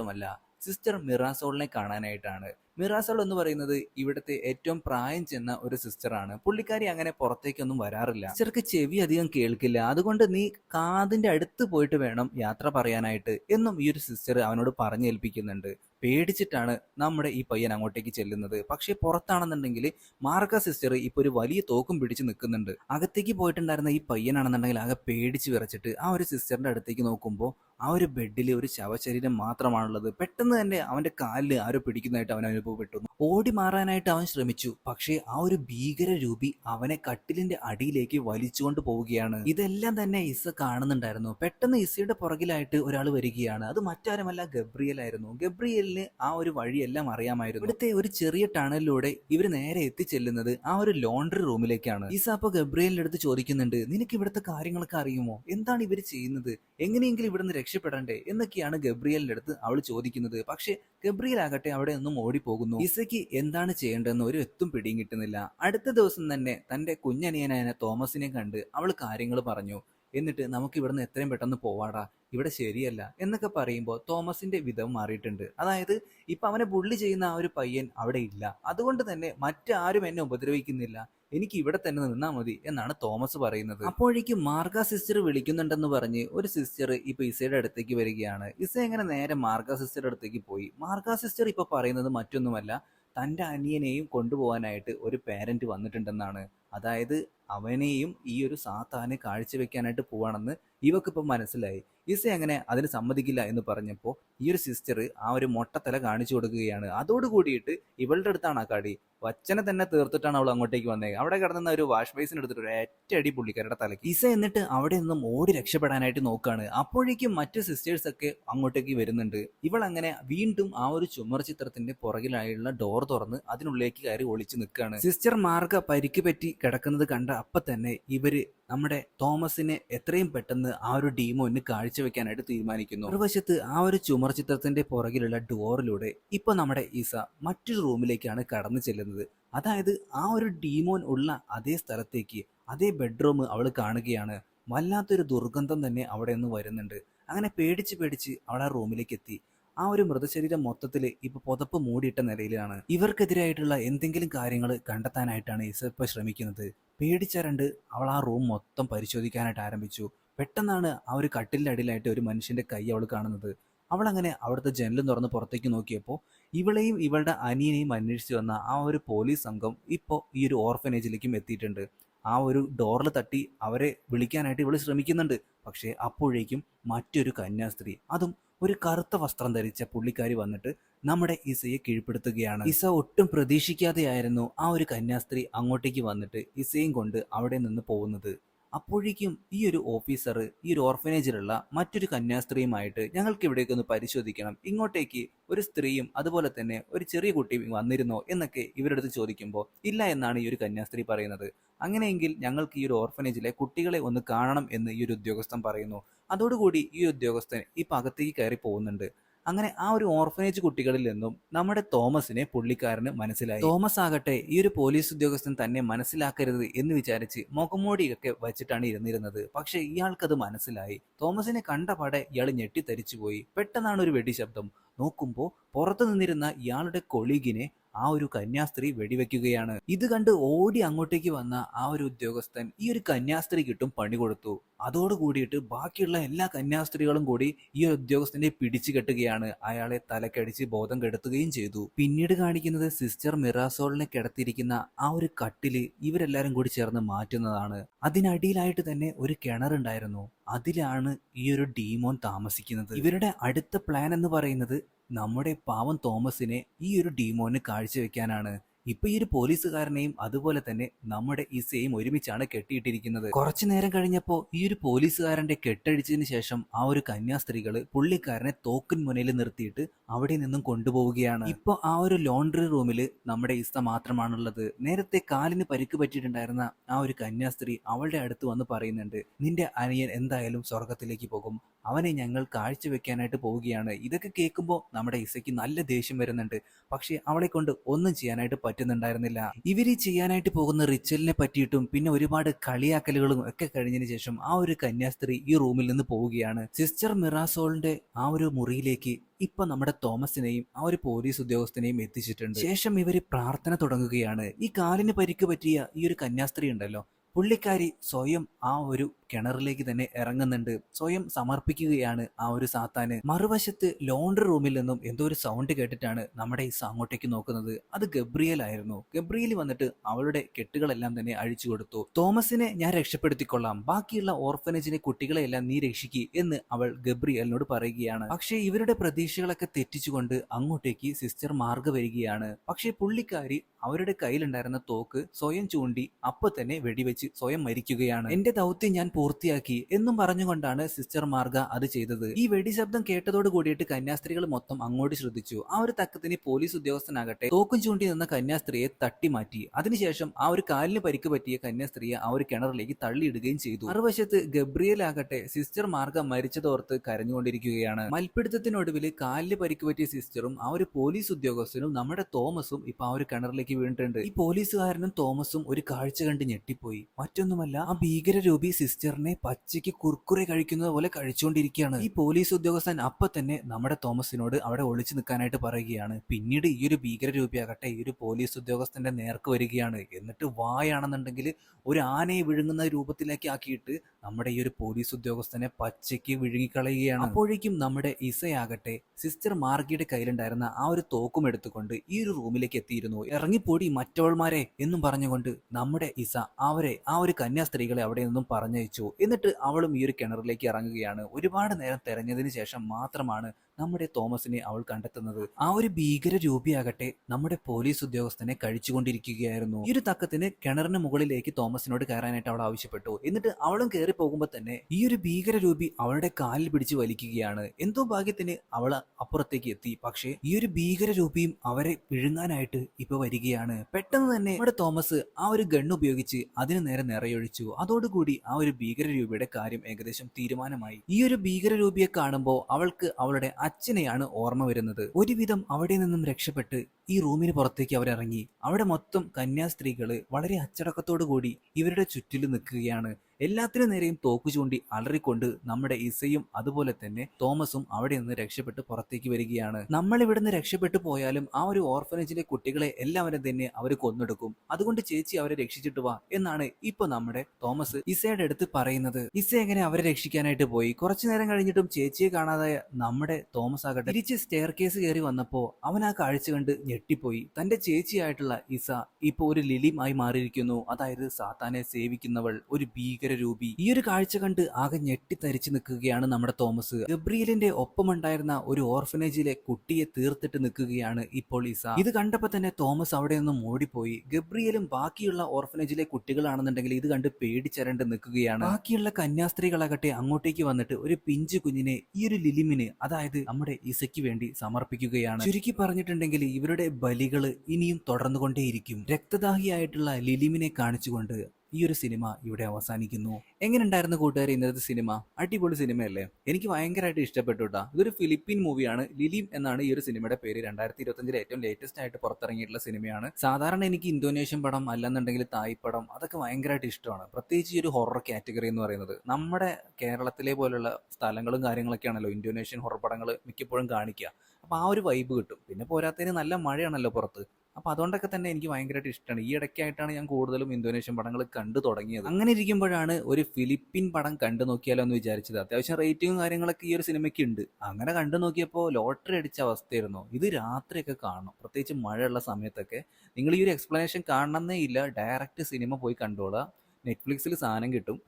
മറ്റെങ്ങോട്ടുമല്ല സിസ്റ്റർ മിറാസോളിനെ കാണാനായിട്ടാണ്. മിറാസോൾ എന്ന് പറയുന്നത് ഇവിടുത്തെ ഏറ്റവും പ്രായം ചെന്ന ഒരു സിസ്റ്ററാണ്. പുള്ളിക്കാരി അങ്ങനെ പുറത്തേക്കൊന്നും വരാറില്ല. സിസ്റ്റർക്ക് ചെവി അധികം കേൾക്കില്ല. അതുകൊണ്ട് നീ കാതിന്റെ അടുത്ത് പോയിട്ട് വേണം യാത്ര പറയാനായിട്ട് എന്നും ഈ ഒരു സിസ്റ്റർ അവനോട് പറഞ്ഞേൽപ്പിക്കുന്നുണ്ട്. പേടിച്ചിട്ടാണ് നമ്മുടെ ഈ പയ്യൻ അങ്ങോട്ടേക്ക് ചെല്ലുന്നത്. പക്ഷേ പുറത്താണെന്നുണ്ടെങ്കിൽ മാർഗ സിസ്റ്റർ ഇപ്പോൾ ഒരു വലിയ തോക്കും പിടിച്ച് നിൽക്കുന്നുണ്ട്. അകത്തേക്ക് പോയിട്ടുണ്ടായിരുന്ന ഈ പയ്യനാണെന്നുണ്ടെങ്കിൽ ആകെ പേടിച്ച് വിറച്ചിട്ട് ആ ഒരു സിസ്റ്ററിന്റെ അടുത്തേക്ക് നോക്കുമ്പോൾ ആ ഒരു ബെഡിൽ ഒരു ശവശരീരം മാത്രമാണുള്ളത്. പെട്ടെന്ന് തന്നെ അവന്റെ കാലിൽ ആരോ പിടിക്കുന്നതായിട്ട് അവൻ അനുഭവപ്പെട്ടു. ഓടി മാറാനായിട്ട് അവൻ ശ്രമിച്ചു. പക്ഷേ ആ ഒരു ഭീകര രൂപി അവനെ കട്ടിലിന്റെ അടിയിലേക്ക് വലിച്ചുകൊണ്ട് പോവുകയാണ്. ഇതെല്ലാം തന്നെ ഇസ കാണുന്നുണ്ടായിരുന്നു. പെട്ടെന്ന് ഇസയുടെ പുറകിലായിട്ട് ഒരാൾ വരികയാണ്. അത് മറ്റാരുമല്ല ഗബ്രിയൽ ആയിരുന്നു. ഗബ്രിയലിന് ആ ഒരു വഴിയെല്ലാം അറിയാമായിരുന്നു. ഇവിടുത്തെ ഒരു ചെറിയ ടണലിലൂടെ ഇവർ നേരെ എത്തിച്ചെല്ലുന്നത് ആ ഒരു ലോണ്ടറി റൂമിലേക്കാണ്. ഇസ അപ്പൊ ഗബ്രിയലിന്റെ അടുത്ത് ചോദിക്കുന്നുണ്ട് നിനക്ക് ഇവിടുത്തെ കാര്യങ്ങളൊക്കെ അറിയുമോ? എന്താണ് ഇവർ ചെയ്യുന്നത്? എങ്ങനെയെങ്കിലും ഇവിടുന്ന് രക്ഷപ്പെടണ്ടേ? എന്നൊക്കെയാണ് ഗബ്രിയലിന്റെ അടുത്ത് അവൾ ചോദിക്കുന്നത്. പക്ഷേ ഗബ്രിയൽ ആകട്ടെ അവിടെ നിന്നും ഓടിപ്പോകുന്നു. ഇസയ്ക്ക് എന്താണ് ചെയ്യേണ്ടതെന്ന് ഒരു എത്തും പിടിയും കിട്ടുന്നില്ല. അടുത്ത ദിവസം തന്നെ തന്റെ കുഞ്ഞനിയനായ തോമസിനെ കണ്ട് അവൾ കാര്യങ്ങൾ പറഞ്ഞു. എന്നിട്ട് നമുക്ക് ഇവിടുന്ന് എത്രയും പെട്ടെന്ന് പോവാടാ. ഇവിടെ ശരിയല്ല എന്നൊക്കെ പറയുമ്പോൾ തോമസിന്റെ വിധം മാറിയിട്ടുണ്ട്. അതായത് ഇപ്പൊ അവനെ ബുള്ളി ചെയ്യുന്ന ആ ഒരു പയ്യൻ അവിടെ ഇല്ല. അതുകൊണ്ട് തന്നെ മറ്റാരും എന്നെ ഉപദ്രവിക്കുന്നില്ല. എനിക്ക് ഇവിടെ തന്നെ നിന്നാ മതി എന്നാണ് തോമസ് പറയുന്നത്. അപ്പോഴേക്കും മാർഗ സിസ്റ്റർ വിളിക്കുന്നുണ്ടെന്ന് പറഞ്ഞ് ഒരു സിസ്റ്റർ ഇപ്പൊ ഇസയുടെ അടുത്തേക്ക് വരികയാണ്. ഇസ എങ്ങനെ നേരെ മാർഗ സിസ്റ്റർ അടുത്തേക്ക് പോയി? മാർഗ സിസ്റ്റർ ഇപ്പൊ പറയുന്നത് മറ്റൊന്നുമല്ല. തന്റെ അനിയനെയും കൊണ്ടുപോകാനായിട്ട് ഒരു പേരന്റ് വന്നിട്ടുണ്ടെന്നാണ്. അതായത് അവനെയും ഈ ഒരു സാത്താനെ കാഴ്ചവെക്കാനായിട്ട് പോവാണെന്ന് ഇവക്കിപ്പം മനസ്സിലായി. ഈസ അങ്ങനെ അതിന് സമ്മതിക്കില്ല എന്ന് പറഞ്ഞപ്പോൾ ഈ ഒരു സിസ്റ്റർ ആ ഒരു മൊട്ടത്തല കാണിച്ചു കൊടുക്കുകയാണ്. അതോട് കൂടിയിട്ട് ഇവളുടെ അടുത്താണ് ആ കടി. വച്ചനെ തന്നെ തീർത്തിട്ടാണ് അവൾ അങ്ങോട്ടേക്ക് വന്നേ. അവിടെ കിടന്ന ഒരു വാഷ് ബേസിന് എടുത്തിട്ട് ഒരു അടി പുള്ളിക്കാരുടെ തലയ്ക്ക്. ഈസ എന്നിട്ട് അവിടെ നിന്നും ഓടി രക്ഷപ്പെടാനായിട്ട് നോക്കുകയാണ് അപ്പോഴേക്കും മറ്റ് സിസ്റ്റേഴ്സ് ഒക്കെ അങ്ങോട്ടേക്ക് വരുന്നുണ്ട്. ഇവൾ അങ്ങനെ വീണ്ടും ആ ഒരു ചുമർ ചിത്രത്തിന്റെ പുറകിലായുള്ള ഡോർ തുറന്ന് അതിനുള്ളിലേക്ക് കയറി ഒളിച്ചു നിൽക്കുകയാണ് സിസ്റ്റർ മാർഗ പരിക്ക് പറ്റി കിടക്കുന്നത് കണ്ട അപ്പൊ തന്നെ ഇവർ നമ്മുടെ തോമസിനെ എത്രയും പെട്ടെന്ന് ആ ഒരു ഡീമോന് കാഴ്ചവെക്കാനായിട്ട് തീരുമാനിക്കുന്നു. മറുവശത്ത് ആ ഒരു ചുമർ ചിത്രത്തിന്റെ പുറകിലുള്ള ഡോറിലൂടെ ഇപ്പൊ നമ്മുടെ ഈസ മറ്റൊരു റൂമിലേക്കാണ് കടന്നു ചെല്ലുന്നത്. അതായത് ആ ഒരു ഡീമോൻ ഉള്ള അതേ സ്ഥലത്തേക്ക് അതേ ബെഡ്റൂം അവൾ കാണുകയാണ്. വല്ലാത്തൊരു ദുർഗന്ധം തന്നെ അവിടെ നിന്ന് വരുന്നുണ്ട്. അങ്ങനെ പേടിച്ച് പേടിച്ച് അവൾ ആ റൂമിലേക്ക് എത്തി. ആ ഒരു മൃതശരീരം മൊത്തത്തിൽ ഇപ്പൊ പുതപ്പ് മൂടിയിട്ട നിലയിലാണ്. ഇവർക്കെതിരായിട്ടുള്ള എന്തെങ്കിലും കാര്യങ്ങൾ കണ്ടെത്താനായിട്ടാണ് ഇസ ഇപ്പൊ ശ്രമിക്കുന്നത്. പേടിച്ചരണ്ട് അവൾ ആ റൂം മൊത്തം പരിശോധിക്കാനായിട്ട് ആരംഭിച്ചു. പെട്ടെന്നാണ് ആ ഒരു കട്ടിലിന്റെ അടിയിലായിട്ട് ഒരു മനുഷ്യന്റെ കൈ അവൾ കാണുന്നത്. അവൾ അങ്ങനെ അവിടുത്തെ ജനലും തുറന്ന് പുറത്തേക്ക് നോക്കിയപ്പോൾ ഇവളെയും ഇവളുടെ അനിയനെയും അന്വേഷിച്ചു വന്ന ആ ഒരു പോലീസ് സംഘം ഇപ്പോൾ ഈ ഒരു ഓർഫനേജിലേക്കും എത്തിയിട്ടുണ്ട്. ആ ഒരു ഡോറിൽ തട്ടി അവരെ വിളിക്കാനായിട്ട് ഇവൾ ശ്രമിക്കുന്നുണ്ട്. പക്ഷേ അപ്പോഴേക്കും മറ്റൊരു കന്യാസ്ത്രീ അതും ഒരു കറുത്ത വസ്ത്രം ധരിച്ച പുള്ളിക്കാരി വന്നിട്ട് നമ്മുടെ ഇസയെ കീഴ്പ്പെടുത്തുകയാണ്. ഇസ ഒട്ടും പ്രതീക്ഷിക്കാതെയായിരുന്നു ആ ഒരു കന്യാസ്ത്രീ അങ്ങോട്ടേക്ക് വന്നിട്ട് ഇസയും കൊണ്ട് അവിടെ നിന്ന് പോകുന്നത്. അപ്പോഴേക്കും ഈ ഒരു ഓഫീസർ ഈ ഒരു ഓർഫനേജിലുള്ള മറ്റൊരു കന്യാസ്ത്രീയുമായിട്ട് ഞങ്ങൾക്ക് ഇവിടേക്ക് ഒന്ന് പരിശോധിക്കണം. ഇങ്ങോട്ടേക്ക് ഒരു സ്ത്രീയും അതുപോലെ തന്നെ ഒരു ചെറിയ കുട്ടിയും വന്നിരുന്നോ എന്നൊക്കെ ഇവരുടെ അടുത്ത് ചോദിക്കുമ്പോൾ ഇല്ല എന്നാണ് ഈ ഒരു കന്യാസ്ത്രീ പറയുന്നത്. അങ്ങനെയെങ്കിൽ ഞങ്ങൾക്ക് ഈ ഒരു ഓർഫനേജിലെ കുട്ടികളെ ഒന്ന് കാണണം എന്ന് ഈ ഒരു ഉദ്യോഗസ്ഥൻ പറയുന്നു. അതോടുകൂടി ഈ ഉദ്യോഗസ്ഥൻ ഈ പകത്തേക്ക് കയറി പോകുന്നുണ്ട് അങ്ങനെ ആ ഒരു ഓർഫനേജ് കുട്ടികളിൽ നിന്നും നമ്മുടെ തോമസിനെ പുള്ളിക്കാരന് മനസ്സിലായി. തോമസ് ആകട്ടെ ഈ ഒരു പോലീസ് ഉദ്യോഗസ്ഥൻ തന്നെ മനസ്സിലാക്കരുത് എന്ന് വിചാരിച്ച് മുഖമോടിയൊക്കെ വെച്ചിട്ടാണ് ഇരുന്നിരുന്നത്. പക്ഷെ ഇയാൾക്കത് മനസ്സിലായി. തോമസിനെ കണ്ടപാടെ ഇയാൾ ഞെട്ടിത്തരിച്ചുപോയി. പെട്ടെന്നാണ് ഒരു വെടിശബ്ദം. നോക്കുമ്പോൾ പുറത്തു നിന്നിരുന്ന ഇയാളുടെ കൊളീഗിനെ ആ ഒരു കന്യാസ്ത്രീ വെടിവെക്കുകയാണ്. ഇത് കണ്ട് ഓടി അങ്ങോട്ടേക്ക് വന്ന ആ ഒരു ഉദ്യോഗസ്ഥൻ ഈ ഒരു കന്യാസ്ത്രീ കിട്ടും പണി കൊടുത്തു. അതോട് കൂടിയിട്ട് ബാക്കിയുള്ള എല്ലാ കന്യാസ്ത്രീകളും കൂടി ഈ ഉദ്യോഗസ്ഥനെ പിടിച്ചു കെട്ടുകയാണ്. അയാളെ തലക്കടിച്ച് ബോധം കെടുത്തുകയും ചെയ്തു. പിന്നീട് കാണിക്കുന്നത് സിസ്റ്റർ മിറാസോളിനെ കിടത്തിയിരിക്കുന്ന ആ ഒരു കട്ടിൽ ഇവരെല്ലാരും കൂടി ചേർന്ന് മാറ്റുന്നതാണ്. അതിനടിയിലായിട്ട് തന്നെ ഒരു കിണറുണ്ടായിരുന്നു. അതിലാണ് ഈ ഒരു ഡീമോൻ താമസിക്കുന്നത്. ഇവരുടെ അടുത്ത പ്ലാൻ എന്ന് പറയുന്നത് നമ്മുടെ പാവം തോമസിനെ ഈ ഒരു ഡീമോന് കാഴ്ചവെക്കാനാണ്. ഇപ്പൊ ഈ ഒരു പോലീസുകാരനെയും അതുപോലെ തന്നെ നമ്മുടെ ഇസയും ഒരുമിച്ചാണ് കെട്ടിയിട്ടിരിക്കുന്നത്. കുറച്ചു നേരം കഴിഞ്ഞപ്പോ ഈ ഒരു പോലീസുകാരന്റെ കെട്ടഴിച്ചതിന് ശേഷം ആ ഒരു കന്യാസ്ത്രീകൾ പുള്ളിക്കാരനെ തോക്കിൻ മുനയിൽ നിർത്തിയിട്ട് അവിടെ നിന്നും കൊണ്ടുപോവുകയാണ്. ഇപ്പൊ ആ ഒരു ലോണ്ടറി റൂമിൽ നമ്മുടെ ഇസ മാത്രമാണുള്ളത്. നേരത്തെ കാലിന് പരിക്ക് പറ്റിയിട്ടുണ്ടായിരുന്ന ആ ഒരു കന്യാസ്ത്രീ അവളുടെ അടുത്ത് വന്ന് പറയുന്നുണ്ട് നിന്റെ അനിയൻ എന്തായാലും സ്വർഗത്തിലേക്ക് പോകും. അവനെ ഞങ്ങൾ കാഴ്ചവെക്കാനായിട്ട് പോവുകയാണ്. ഇതൊക്കെ കേൾക്കുമ്പോൾ നമ്മുടെ ഇസയ്ക്ക് നല്ല ദേഷ്യം വരുന്നുണ്ട്. പക്ഷേ അവളെ കൊണ്ട് ഒന്നും ചെയ്യാനായിട്ട് പറ്റുന്നുണ്ടായിരുന്നില്ല. ഇവർ ചെയ്യാനായിട്ട് പോകുന്ന റിച്വലിനെ പറ്റിയിട്ടും പിന്നെ ഒരുപാട് കളിയാക്കലുകളും ഒക്കെ കഴിഞ്ഞതിന് ശേഷം ആ ഒരു കന്യാസ്ത്രീ ഈ റൂമിൽ നിന്ന് പോവുകയാണ്. സിസ്റ്റർ മിറാസോളിന്റെ ആ ഒരു മുറിയിലേക്ക് ഇപ്പൊ നമ്മുടെ തോമസിനെയും ആ ഒരു പോലീസ് ഉദ്യോഗസ്ഥനെയും എത്തിച്ചിട്ടുണ്ട്. ശേഷം ഇവർ പ്രാർത്ഥന തുടങ്ങുകയാണ്. ഈ കാലിന് പരിക്ക് പറ്റിയ ഈ ഒരു കന്യാസ്ത്രീ ഉണ്ടല്ലോ പുള്ളിക്കാരി സ്വയം ആ ഒരു കിണറിലേക്ക് തന്നെ ഇറങ്ങുന്നുണ്ട്. സ്വയം സമർപ്പിക്കുകയാണ് ആ ഒരു സാത്താന്. മറുവശത്ത് ലോണ്ടറി റൂമിൽ നിന്നും എന്തോ ഒരു സൗണ്ട് കേട്ടിട്ടാണ് നമ്മുടെ ഈ അങ്ങോട്ടേക്ക് നോക്കുന്നത്. അത് ഗബ്രിയൽ ആയിരുന്നു. ഗബ്രിയൽ വന്നിട്ട് അവളുടെ കെട്ടുകളെല്ലാം തന്നെ അഴിച്ചു കൊടുത്തു. തോമസിനെ ഞാൻ രക്ഷപ്പെടുത്തിക്കൊള്ളാം. ബാക്കിയുള്ള ഓർഫനേജിനെ കുട്ടികളെയെല്ലാം നീ രക്ഷിക്കി എന്ന് അവൾ ഗബ്രിയലിനോട് പറയുകയാണ്. പക്ഷേ ഇവരുടെ പ്രതീക്ഷകളൊക്കെ തെറ്റിച്ചുകൊണ്ട് അങ്ങോട്ടേക്ക് സിസ്റ്റർ മാർഗ വരികയാണ്. പക്ഷേ പുള്ളിക്കാരി അവരുടെ കയ്യിലുണ്ടായിരുന്ന തോക്ക് സ്വയം ചൂണ്ടി അപ്പൊ തന്നെ വെടിവെച്ച് സ്വയം മരിക്കുകയാണ്. എന്റെ ദൗത്യം ഞാൻ പൂർത്തിയാക്കി എന്നും പറഞ്ഞുകൊണ്ടാണ് സിസ്റ്റർ മാർഗ അത് ചെയ്തത്. ഈ വെടിശബ്ദം കേട്ടതോട് കൂടിയിട്ട് കന്യാസ്ത്രീകൾ മൊത്തം അങ്ങോട്ട് ശ്രദ്ധിച്ചു. ആ ഒരു തക്കത്തിന് പോലീസ് ഉദ്യോഗസ്ഥനാകട്ടെ. തോക്കും ചൂണ്ടി നിന്ന കന്യാസ്ത്രീയെ തട്ടിമാറ്റി അതിനുശേഷം ആ ഒരു കാലിന് പരിക്ക് പറ്റിയ കന്യാസ്ത്രീയെ ആ ഒരു കിണറിലേക്ക് തള്ളിയിടുകയും ചെയ്തു. മറുവശത്ത് ഗബ്രിയൽ ആകട്ടെ സിസ്റ്റർ മാർഗ മരിച്ചതോർത്ത് കരഞ്ഞുകൊണ്ടിരിക്കുകയാണ്. മൽപ്പിടുത്തത്തിനൊടുവിൽ കാലിന് പരിക്ക് പറ്റിയ സിസ്റ്ററും ആ ഒരു പോലീസ് ഉദ്യോഗസ്ഥനും നമ്മുടെ തോമസും ഇപ്പൊ ആ ഒരു കിണറിലേക്ക് വീണിട്ടുണ്ട്. ഈ പോലീസുകാരനും തോമസും ഒരു കാഴ്ച കണ്ട് ഞെട്ടിപ്പോയി. മറ്റൊന്നുമല്ല ആ ഭീകര രൂപി സിസ്റ്ററിനെ പച്ചയ്ക്ക് കുർക്കുറെ കഴിക്കുന്നത് പോലെ കഴിച്ചുകൊണ്ടിരിക്കുകയാണ് ഈ പോലീസ് ഉദ്യോഗസ്ഥൻ അപ്പൊ തന്നെ നമ്മുടെ തോമസിനോട് അവിടെ ഒളിച്ചു നിൽക്കാനായിട്ട് പറയുകയാണ്. പിന്നീട് ഈ ഒരു ഭീകര രൂപിയാകട്ടെ ഈ ഒരു പോലീസ് ഉദ്യോഗസ്ഥന്റെ നേർക്ക് വരികയാണ്. എന്നിട്ട് വായാണെന്നുണ്ടെങ്കിൽ ഒരു ആനയെ വിഴുങ്ങുന്ന രൂപത്തിലേക്ക് ആക്കിയിട്ട് നമ്മുടെ ഈ ഒരു പോലീസ് ഉദ്യോഗസ്ഥനെ പച്ചയ്ക്ക് വിഴുങ്ങിക്കളയുകയാണ്. അപ്പോഴേക്കും നമ്മുടെ ഇസയാകട്ടെ സിസ്റ്റർ മാർഗിയുടെ കയ്യിലുണ്ടായിരുന്ന ആ ഒരു തോക്കും എടുത്തുകൊണ്ട് ഈ ഒരു റൂമിലേക്ക് എത്തിയിരുന്നു. ഇറങ്ങിപ്പോടി മറ്റവൾമാരെ എന്നും പറഞ്ഞുകൊണ്ട് നമ്മുടെ ഇസ അവരെ ആ ഒരു കന്യാസ്ത്രീകളെ അവിടെ നിന്നും പറഞ്ഞയച്ചു. എന്നിട്ട് അവളും ഈ ഒരു കിണറിലേക്ക് ഇറങ്ങുകയാണ്. ഒരുപാട് നേരം തെരഞ്ഞതിന് ശേഷം മാത്രമാണ് നമ്മുടെ തോമസിനെ അവൾ കണ്ടെത്തുന്നത്. ആ ഒരു ഭീകര രൂപിയാകട്ടെ നമ്മുടെ പോലീസ് ഉദ്യോഗസ്ഥനെ കഴിച്ചുകൊണ്ടിരിക്കുകയായിരുന്നു. ഈ ഒരു തക്കത്തിന് കിണറിന് മുകളിലേക്ക് തോമസിനോട് കയറാനായിട്ട് അവൾ ആവശ്യപ്പെട്ടു. എന്നിട്ട് അവളും കയറി പോകുമ്പോൾ തന്നെ ഈ ഒരു ഭീകര രൂപി അവളുടെ കാലിൽ പിടിച്ച് വലിക്കുകയാണ്. എന്തോ ഭാഗ്യത്തിന് അവൾ അപ്പുറത്തേക്ക് എത്തി. പക്ഷേ ഈ ഒരു ഭീകര രൂപിയും അവരെ വിഴുങ്ങാനായിട്ട് ഇപ്പൊ വരികയാണ്. പെട്ടെന്ന് തന്നെ നമ്മുടെ തോമസ് ആ ഒരു ഗണ്ണ് ഉപയോഗിച്ച് അതിന് നേരെ നിറയൊഴിച്ചു. അതോടുകൂടി ആ ഒരു ഭീകര രൂപിയുടെ കാര്യം ഏകദേശം തീരുമാനമായി. ഈ ഒരു ഭീകര രൂപിയെ കാണുമ്പോൾ അവൾക്ക് അവളുടെ അച്ഛനെയാണ് ഓർമ്മ വരുന്നത്. ഒരുവിധം അവിടെ നിന്നും രക്ഷപ്പെട്ട് ഈ റൂമിന് പുറത്തേക്ക് അവരിറങ്ങി. അവിടെ മൊത്തം കന്യാസ്ത്രീകൾ വളരെ അച്ചടക്കത്തോടു കൂടി ഇവരുടെ ചുറ്റിലും നിൽക്കുകയാണ്. എല്ലാത്തിനും നേരെയും തോക്കു ചൂണ്ടി അലറിക്കൊണ്ട് നമ്മുടെ ഇസയും അതുപോലെ തന്നെ തോമസും അവിടെ നിന്ന് രക്ഷപ്പെട്ട് പുറത്തേക്ക് വരികയാണ്. നമ്മൾ ഇവിടുന്ന് രക്ഷപ്പെട്ടു പോയാലും ആ ഒരു ഓർഫനേജിലെ കുട്ടികളെ എല്ലാവരും തന്നെ അവർ കൊന്നെടുക്കും. അതുകൊണ്ട് ചേച്ചി അവരെ രക്ഷിച്ചിട്ട് വാ എന്നാണ് ഇപ്പൊ നമ്മുടെ തോമസ് ഇസയുടെ അടുത്ത് പറയുന്നത്. ഇസ എങ്ങനെ അവരെ രക്ഷിക്കാനായിട്ട് പോയി? കുറച്ചു നേരം കഴിഞ്ഞിട്ടും ചേച്ചിയെ കാണാതായ നമ്മുടെ തോമസ് ആകട്ടെ തിരിച്ച് സ്റ്റെയർ കേസ് കയറി വന്നപ്പോ അവൻ ആ കാഴ്ച കണ്ട് ഞെട്ടിപ്പോയി. തന്റെ ചേച്ചിയായിട്ടുള്ള ഇസ ഇപ്പൊ ഒരു ലിലിമായി മാറിയിരിക്കുന്നു. അതായത് സാത്താനെ സേവിക്കുന്നവൾ ഒരു ഭീകര ഭയങ്കര രൂപി. ഈ ഒരു കാഴ്ച കണ്ട് ആകെ ഞെട്ടിത്തരിച്ചു നിൽക്കുകയാണ് നമ്മുടെ തോമസ്. ഗബ്രിയലിന്റെ ഒപ്പമുണ്ടായിരുന്ന ഒരു ഓർഫനേജിലെ കുട്ടിയെ തീർത്തിട്ട് നിൽക്കുകയാണ് ഇപ്പോൾ ഇസ. ഇത് കണ്ടപ്പോ തന്നെ തോമസ് അവിടെ നിന്നും ഓടിപ്പോയി. ഗബ്രിയലും ബാക്കിയുള്ള ഓർഫനേജിലെ കുട്ടികളാണെന്നുണ്ടെങ്കിൽ ഇത് കണ്ട് പേടിച്ചരണ്ട് നിൽക്കുകയാണ്. ബാക്കിയുള്ള കന്യാസ്ത്രീകളാകട്ടെ അങ്ങോട്ടേക്ക് വന്നിട്ട് ഒരു പിഞ്ചു കുഞ്ഞിനെ ഈ ഒരു ലിലിമിന് അതായത് നമ്മുടെ ഇസയ്ക്ക് വേണ്ടി സമർപ്പിക്കുകയാണ്. ചുരുക്കി പറഞ്ഞിട്ടുണ്ടെങ്കിൽ ഇവരുടെ ബലികൾ ഇനിയും തുടർന്നുകൊണ്ടേയിരിക്കും. രക്തദാഹിയായിട്ടുള്ള ലിലിമിനെ കാണിച്ചുകൊണ്ട് ഈ ഒരു സിനിമ ഇവിടെ അവസാനിക്കുന്നു. എങ്ങനെയുണ്ടായിരുന്നു കൂട്ടുകാരെ ഇന്നത്തെ സിനിമ? അടിപൊളി സിനിമയല്ലേ? എനിക്ക് ഭയങ്കരമായിട്ട് ഇഷ്ടപ്പെട്ടു കേട്ടോ ഇതൊരു ഫിലിപ്പീൻ മൂവിയാണ്. ലിലിം എന്നാണ് ഈ ഒരു സിനിമയുടെ പേര്. രണ്ടായിരത്തി ഇരുപത്തഞ്ചിലെ ഏറ്റവും ലേറ്റസ്റ്റ് ആയിട്ട് പുറത്തിറങ്ങിയിട്ടുള്ള സിനിമയാണ്. സാധാരണ എനിക്ക് ഇന്തോനേഷ്യൻ പടം അല്ലെന്നുണ്ടെങ്കിൽ തായ് പടം അതൊക്കെ ഭയങ്കരമായിട്ട് ഇഷ്ടമാണ്. പ്രത്യേകിച്ച് ഈ ഒരു ഹൊറർ കാറ്റഗറി എന്ന് പറയുന്നത്. നമ്മുടെ കേരളത്തിലെ പോലുള്ള സ്ഥലങ്ങളും കാര്യങ്ങളൊക്കെയാണല്ലോ ഇന്തോനേഷ്യൻ ഹൊറർ പടങ്ങൾ മിക്കപ്പോഴും കാണിക്കുക. അപ്പോൾ ആ ഒരു വൈബ് കിട്ടും. പിന്നെ പോരാത്തതിന് നല്ല മഴയാണല്ലോ പുറത്ത്. അപ്പോൾ അതുകൊണ്ടൊക്കെ തന്നെ എനിക്ക് ഭയങ്കരമായിട്ട് ഇഷ്ടമാണ് ഈ ഇടയ്ക്കായിട്ടാണ് ഞാൻ കൂടുതലും ഇന്തോനേഷ്യൻ പടങ്ങൾ കണ്ടു തുടങ്ങിയത്. അങ്ങനെ ഇരിക്കുമ്പോഴാണ് ഒരു ഫിലിപ്പിൻ പടം കണ്ടു നോക്കിയാലോ എന്ന് വിചാരിച്ചത്. അത്യാവശ്യം റേറ്റിംഗും കാര്യങ്ങളൊക്കെ ഈ ഒരു സിനിമയ്ക്ക് ഉണ്ട്. അങ്ങനെ കണ്ടു നോക്കിയപ്പോൾ ലോട്ടറി അടിച്ച അവസ്ഥയായിരുന്നു. ഇത് രാത്രിയൊക്കെ കാണണം. പ്രത്യേകിച്ച് മഴയുള്ള സമയത്തൊക്കെ. നിങ്ങൾ ഈ ഒരു എക്സ്പ്ലനേഷൻ കാണണമെന്നേ ഇല്ല. ഡയറക്റ്റ് സിനിമ പോയി കണ്ടോളുക. നെറ്റ്ഫ്ലിക്സിൽ സാധനം കിട്ടും.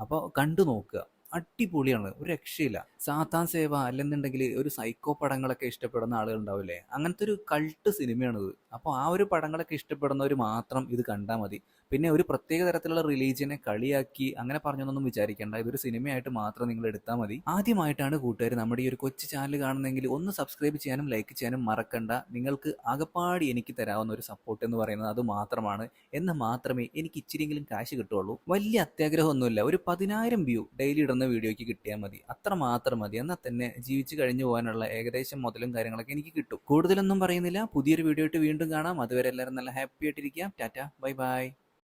അപ്പോൾ കണ്ടു നോക്കുക. അടിപൊളിയാണ്. ഒരു രക്ഷയില്ല. സാത്താൻ സേവ അല്ലെന്നുണ്ടെങ്കിൽ ഒരു സൈക്കോ പടങ്ങളൊക്കെ ഇഷ്ടപ്പെടുന്ന ആളുകൾ ഉണ്ടാവില്ലേ? അങ്ങനത്തെ ഒരു കൾട്ട് സിനിമയാണിത് അപ്പോൾ ആ ഒരു പടങ്ങളൊക്കെ ഇഷ്ടപ്പെടുന്നവർ മാത്രം ഇത് കണ്ടാൽ മതി. പിന്നെ ഒരു പ്രത്യേക തരത്തിലുള്ള റിലീജിയനെ കളിയാക്കി അങ്ങനെ പറഞ്ഞൊന്നും വിചാരിക്കേണ്ട. ഇതൊരു സിനിമയായിട്ട് മാത്രം നിങ്ങൾ എടുത്താൽ മതി. ആദ്യമായിട്ടാണ് കൂട്ടുകാർ നമ്മുടെ ഈ ഒരു കൊച്ചു ചാനൽ കാണുന്നെങ്കിൽ ഒന്ന് സബ്സ്ക്രൈബ് ചെയ്യാനും ലൈക്ക് ചെയ്യാനും മറക്കണ്ട. നിങ്ങൾക്ക് അകപ്പാടി എനിക്ക് തരാവുന്ന ഒരു സപ്പോർട്ട് എന്ന് പറയുന്നത് അത് മാത്രമാണ്. എന്ന് മാത്രമേ എനിക്ക് ഇച്ചിരിയെങ്കിലും കാശ് കിട്ടുള്ളൂ വലിയ അത്യാഗ്രഹമൊന്നുമില്ല. ഒരു പതിനായിരം വ്യൂ ഡെയിലി ഇടുന്ന വീഡിയോയ്ക്ക് കിട്ടിയാൽ മതി. അത്ര മാത്രം മതി. എന്നാൽ തന്നെ ജീവിച്ച് കഴിഞ്ഞു പോകാനുള്ള ഏകദേശം മുതലും കാര്യങ്ങളൊക്കെ എനിക്ക് കിട്ടും. കൂടുതലൊന്നും പറയുന്നില്ല. പുതിയൊരു വീഡിയോ ആയിട്ട് വീണ്ടും കാണാം. അതുവരെ എല്ലാവരും നല്ല ഹാപ്പി ആയിട്ടിരിക്കാം ടാറ്റ ബൈ ബൈ